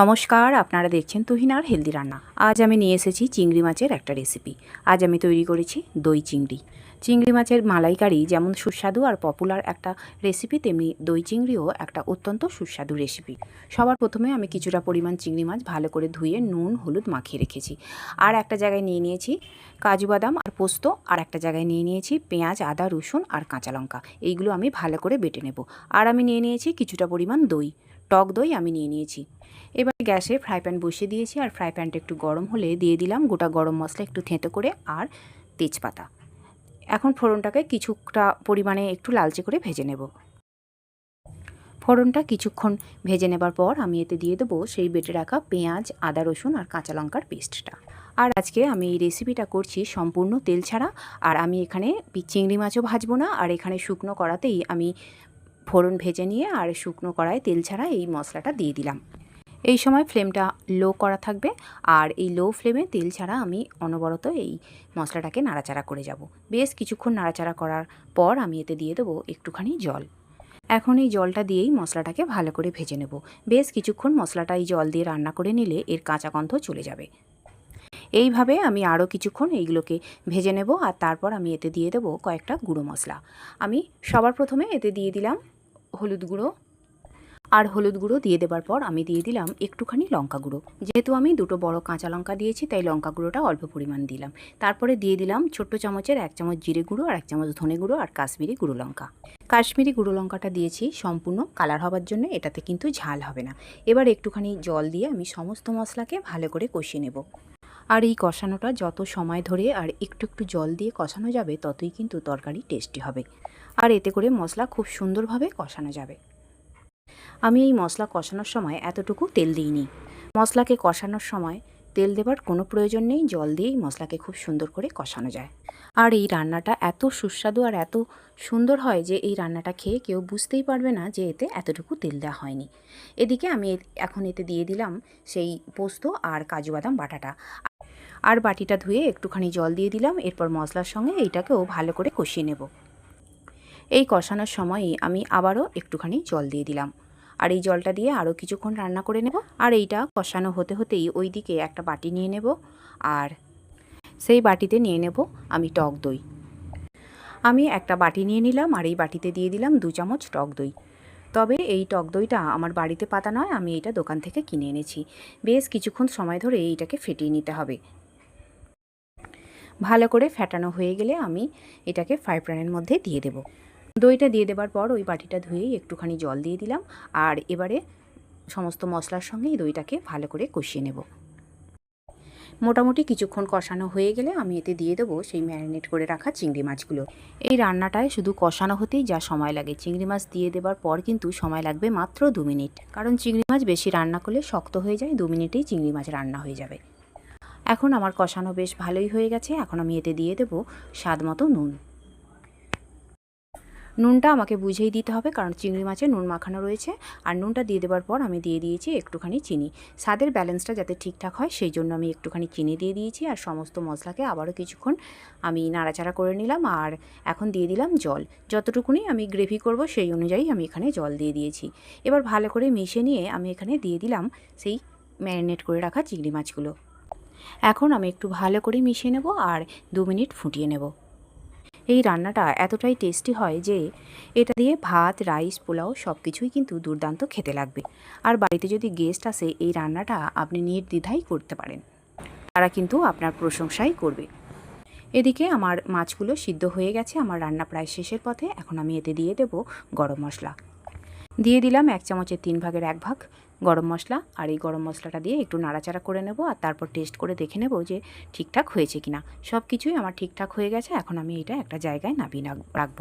নমস্কার, আপনারা দেখছেন তুহিনার হেলদি রান্না। আজ আমি নিয়ে এসেছি চিংড়ি মাছের একটা রেসিপি আজ আমি তৈরি করেছি দই চিংড়ি। চিংড়ি মাছের মালাইকারি যেমন সুস্বাদু আর পপুলার একটা রেসিপি তেমনি দই চিংড়িও একটা অত্যন্ত সুস্বাদু রেসিপি সবার প্রথমে আমি কিছুটা পরিমাণ চিংড়ি মাছ ভালো করে ধুয়ে নুন, হলুদ মাখিয়ে রেখেছি। আর একটা জায়গায় নিয়ে নিয়েছি কাজু বাদাম আর পোস্ত, আর একটা জায়গায় নিয়ে নিয়েছি পেঁয়াজ, আদা, রসুন আর কাঁচা লঙ্কা। এইগুলো আমি ভালো করে বেটে নেব। আর আমি নিয়ে নিয়েছি কিছুটা পরিমাণ দই। টক দই আমি নিয়ে নিয়েছি। এবার গ্যাসে ফ্রাই প্যান বসিয়ে দিয়েছি আর ফ্রাই প্যানটা একটু গরম হলে দিয়ে দিলাম গোটা গরম মশলা একটু থেঁতো করে আর তেজপাতা। এখন ফোড়নটাকে কিছুটা পরিমাণে একটু লালচে করে ভেজে নেব। ফোড়নটা কিছুক্ষণ ভেজে নেবার পর আমি এতে দিয়ে দেবো সেই বেটে রাখা পেঁয়াজ, আদা রসুন আর কাঁচা লঙ্কার পেস্টটা। আর আজকে আমি এই রেসিপিটা করছি সম্পূর্ণ তেল ছাড়া। আর আমি এখানে চিংড়ি মাছও ভাজবো না আর এখানে শুকনো করাতেই আমি ফোড়ন ভেজে নিয়ে আর শুকনো কড়ায় তেল ছাড়া এই মশলাটা দিয়ে দিলাম। এই সময় ফ্লেমটা লো করা থাকবে আর এই লো ফ্লেমে তেল ছাড়া আমি অনবরত এই মশলাটাকে নাড়াচাড়া করে যাব। বেশ কিছুক্ষণ নাড়াচাড়া করার পর আমি এতে দিয়ে দেবো একটুখানি জল। এখন এই জলটা দিয়েই মশলাটাকে ভালো করে ভেজে নেব। বেশ কিছুক্ষণ মশলাটা এই জল দিয়ে রান্না করে নিলে এর কাঁচা গন্ধ চলে যাবে। এইভাবে আমি আরও কিছুক্ষণ এইগুলোকে ভেজে নেব আর তারপর আমি এতে দিয়ে দেবো কয়েকটা গুঁড়ো মশলা। আমি সবার প্রথমে এতে দিয়ে দিলাম হলুদ গুঁড়ো আর হলুদ গুঁড়ো দিয়ে দেবার পর আমি দিয়ে দিলাম একটুখানি লঙ্কা গুঁড়ো। যেহেতু আমি দুটো বড় কাঁচা লঙ্কা দিয়েছি, তাই লঙ্কা গুঁড়োটা অল্প পরিমাণ দিলাম। তারপরে দিয়ে দিলাম ছোট্ট চামচের এক চামচ জিরে গুঁড়ো আর এক চামচ ধনে গুঁড়ো আর কাশ্মীরি গুঁড়ো লঙ্কা। কাশ্মীরি গুঁড়ো লঙ্কাটা দিয়েছি সম্পূর্ণ কালার হবার জন্য, এটাতে কিন্তু ঝাল হবে না। এবার একটুখানি জল দিয়ে আমি সমস্ত মশলাকে ভালো করে কষিয়ে নেব। আর এই কষানোটা যত সময় ধরে আর একটু একটু জল দিয়ে কষানো যাবে, ততই কিন্তু তরকারি টেস্টি হবে। আর এতে করে মশলা খুব সুন্দরভাবে কষানো যাবে। আমি এই মশলা কষানোর সময় এতটুকু তেল দিইনি। মশলাকে কষানোর সময় তেল দেবার কোনো প্রয়োজন নেই, জল দিয়েই মশলাকে খুব সুন্দর করে কষানো যায়। আর এই রান্নাটা এত সুস্বাদু আর এত সুন্দর হয় যে এই রান্নাটা খেয়ে কেউ বুঝতেই পারবে না যে এতে এতটুকু তেল দেওয়া হয়নি। এদিকে আমি এখন এতে দিয়ে দিলাম সেই পোস্ত আর কাজু বাদাম বাটাটা। আর বাটিটা ধুয়ে একটুখানি জল দিয়ে দিলাম, এরপর মশলার সঙ্গে এইটাকেও ভালো করে কষিয়ে নেব। এই কষানোর সময়ই আমি আবারও একটুখানি জল দিয়ে দিলাম। আর এই জলটা দিয়ে আরও কিছুক্ষণ রান্না করে নেব। আর এইটা কষানো হতে হতেই ওই দিকে একটা বাটি নিয়ে নেব। আর সেই বাটিতে নিয়ে নেব আমি টক দই। আমি একটা বাটি নিয়ে নিলাম আর এই বাটিতে দিয়ে দিলাম দু চামচ টক দই। তবে এই টক দইটা আমার বাড়িতে পাতা নয়, আমি এটা দোকান থেকে কিনে এনেছি। বেশ কিছুক্ষণ সময় ধরে এইটাকে ফেটিয়ে নিতে হবে। ভালো করে ফ্যাটানো হয়ে গেলে আমি এটাকে ফ্রাই প্যানের মধ্যে দিয়ে দেব। দইটা দিয়ে দেবার পর ওই বাটিটা ধুয়েই একটুখানি জল দিয়ে দিলাম আর এবারে সমস্ত মশলার সঙ্গে এই দইটাকে ভালো করে কষিয়ে নেব। মোটামুটি কিছুক্ষণ কষানো হয়ে গেলে আমি এতে দিয়ে দেবো সেই ম্যারিনেট করে রাখা চিংড়ি মাছগুলো। এই রান্নাটায় শুধু কষানো হতেই যা সময় লাগে। চিংড়ি মাছ দিয়ে দেবার পর কিন্তু সময় লাগবে মাত্র দু মিনিট। কারণ চিংড়ি মাছ বেশি রান্না করলে শক্ত হয়ে যায়, দু মিনিটেই চিংড়ি মাছ রান্না হয়ে যাবে। এখন আমার কষানো বেশ ভালোই হয়ে গেছে। এখন আমি এতে দিয়ে দেবো স্বাদ মতো নুন। নুনটা আমাকে বুঝেই দিতে হবে, কারণ চিংড়ি মাছে নুন মাখানো রয়েছে। আর নুনটা দিয়ে দেওয়ার পর আমি দিয়ে দিয়েছি একটুখানি চিনি। স্বাদের ব্যালেন্সটা যাতে ঠিকঠাক হয়, সেই জন্য আমি একটুখানি চিনি দিয়ে দিয়েছি। আর সমস্ত মশলাকে আবারও কিছুক্ষণ আমি নাড়াচাড়া করে নিলাম। আর এখন দিয়ে দিলাম জল। যতটুকুনি আমি গ্রেভি করব, সেই অনুযায়ী আমি এখানে জল দিয়ে দিয়েছি। এবার ভালো করে মিশে নিয়ে আমি এখানে দিয়ে দিলাম সেই ম্যারিনেট করে রাখা চিংড়ি মাছগুলো। এখন আমি একটু ভালো করে মিশিয়ে নেব, আর দু মিনিট ফুটিয়ে নেব। এই রান্নাটা এতটাই টেস্টি হয় যে এটা দিয়ে ভাত, রাইস, পোলাও সব কিছুই কিন্তু দুর্দান্ত খেতে লাগবে। আর বাড়িতে যদি গেস্ট আসে, এই রান্নাটা আপনি নির্দ্বিধাই করতে পারেন। তারা কিন্তু আপনার প্রশংসাই করবে। এদিকে আমার মাছগুলো সিদ্ধ হয়ে গেছে, আমার রান্না প্রায় শেষের পথে। এখন আমি এতে দিয়ে দেব গরম মশলা। দিয়ে দিলাম এক চামচের তিন ভাগের এক ভাগ। গরম মশলা আর এই গরম মশলাটা দিয়ে একটু নাড়াচাড়া করে নেব আর তারপর টেস্ট করে দেখে নেব যে ঠিকঠাক হয়েছে কিনা। সব কিছুই আমার ঠিকঠাক হয়ে গেছে, এখন আমি এটা একটা জায়গায় নামিয়ে রাখব।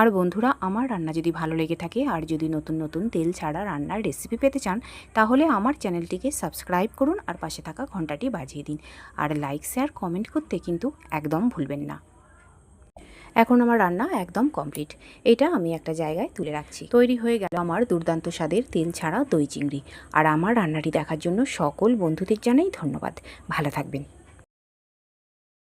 আর বন্ধুরা, আমার রান্না যদি ভালো লেগে থাকে আর যদি নতুন নতুন তেল ছাড়া রান্নার রেসিপি পেতে চান, তাহলে আমার চ্যানেলটিকে সাবস্ক্রাইব করুন আর পাশে থাকা ঘন্টাটি বাজিয়ে দিন। আর লাইক শেয়ার কমেন্ট করতে কিন্তু একদম ভুলবেন না। এখন আমার রান্না একদম কমপ্লিট। এটা আমি একটা জায়গায় তুলে রাখছি। তৈরি হয়ে গেল আমার দুর্দান্ত স্বাদের তেল ছাড়া দই চিংড়ি। আর আমার রান্নাটি দেখার জন্য সকল বন্ধুদের জানাই ধন্যবাদ। ভালো থাকবেন।